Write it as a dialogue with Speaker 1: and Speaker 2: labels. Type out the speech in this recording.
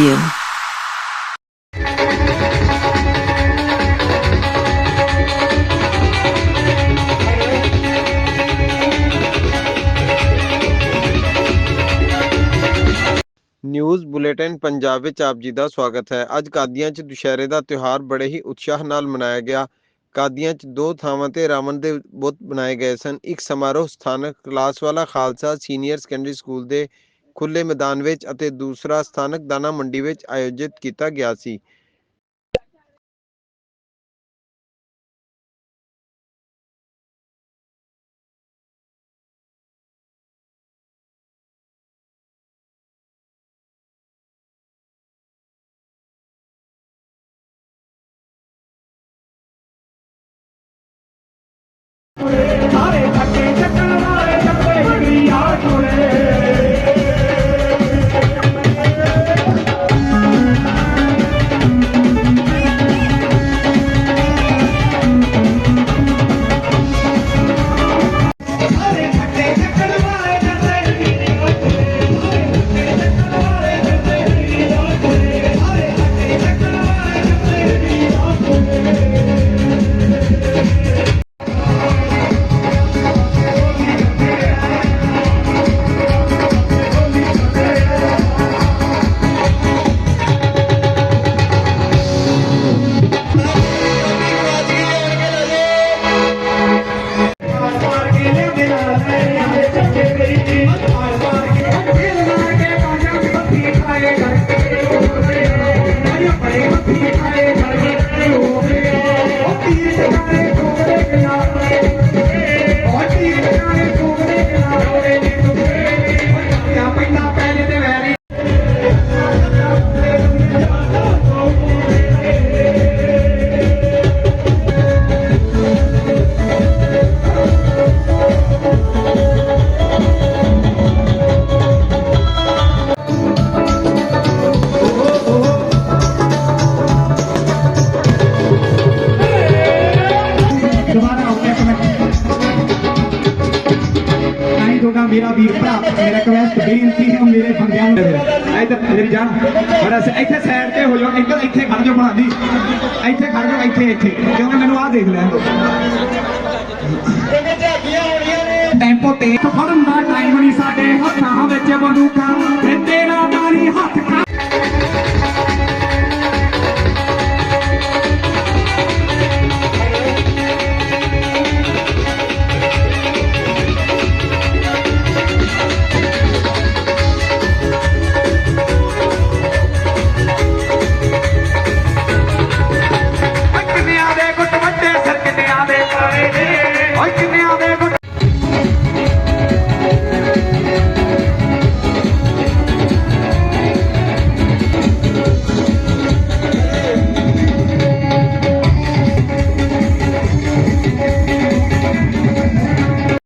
Speaker 1: you. News bulletin Punjab ਵਿੱਚ ਆਪ ਜੀ ਦਾ ਸਵਾਗਤ ਹੈ। ਅੱਜ ਕਾਦੀਆਂ 'ਚ ਦੁਸ਼ਹਿਰੇ ਦਾ ਤਿਉਹਾਰ ਬੜੇ ਹੀ ਉਤਸ਼ਾਹ ਨਾਲ ਮਨਾਇਆ ਗਿਆ। ਕਾਦੀਆਂ 'ਚ ਦੋ ਥਾਵਾਂ ਤੇ ਰਾਵਣ ਦੇ ਬੁੱਤ ਬਣਾਏ ਗਏ ਸਨ। ਇੱਕ ਸਮਾਰੋਹ ਸਥਾਨਕ ਕਲਾਸ ਵਾਲਾ ਖਾਲਸਾ ਸੀਨੀਅਰ ਸੈਕੰਡਰੀ ਸਕੂਲ ਦੇ ਖੁੱਲੇ ਮੈਦਾਨ ਵਿੱਚ ਅਤੇ ਦੂਸਰਾ ਸਥਾਨਕ ਦਾਣਾ ਮੰਡੀ ਵਿੱਚ ਆਯੋਜਿਤ ਕੀਤਾ ਗਿਆ ਸੀ।
Speaker 2: ਸਾਰੇ ਖੱਟੇ ਜੋਗਾ ਮੇਰਾ ਵੀਰ ਭਰਾ, ਮੇਰਾ ਰਿਕਵੈਸਟ ਬੇਨਤੀ ਹੈ ਮੇਰੇ ਬੰਦਿਆਂ ਨੂੰ। ਇੱਧਰ ਮੇਰੀ ਜਾਨ ਬੜਾ ਇੱਥੇ ਸਾਈਡ ਤੇ ਹੋ ਜਾਓ ਇੱਕ ਇੱਥੇ ਖੜ ਜਾਓ ਬਣਾਦੀ ਇੱਥੇ ਖੜ ਜਾਓ, ਇੱਥੇ ਇੱਥੇ। ਕਿਉਂਕਿ ਮੈਨੂੰ ਆਹ ਦੇਖ ਲੈ ਟੈਂਪੋ ਤੇ ਫੜਨ ਦਾ ਟਾਈਮ ਨਹੀਂ ਸਾਡੇ ਹੱਥਾਂ ਵਿੱਚ ਬੰਦੂਕਾਂ। ਤੇ ਤੇਰਾ ਦਾਣੀ ਹੱਥ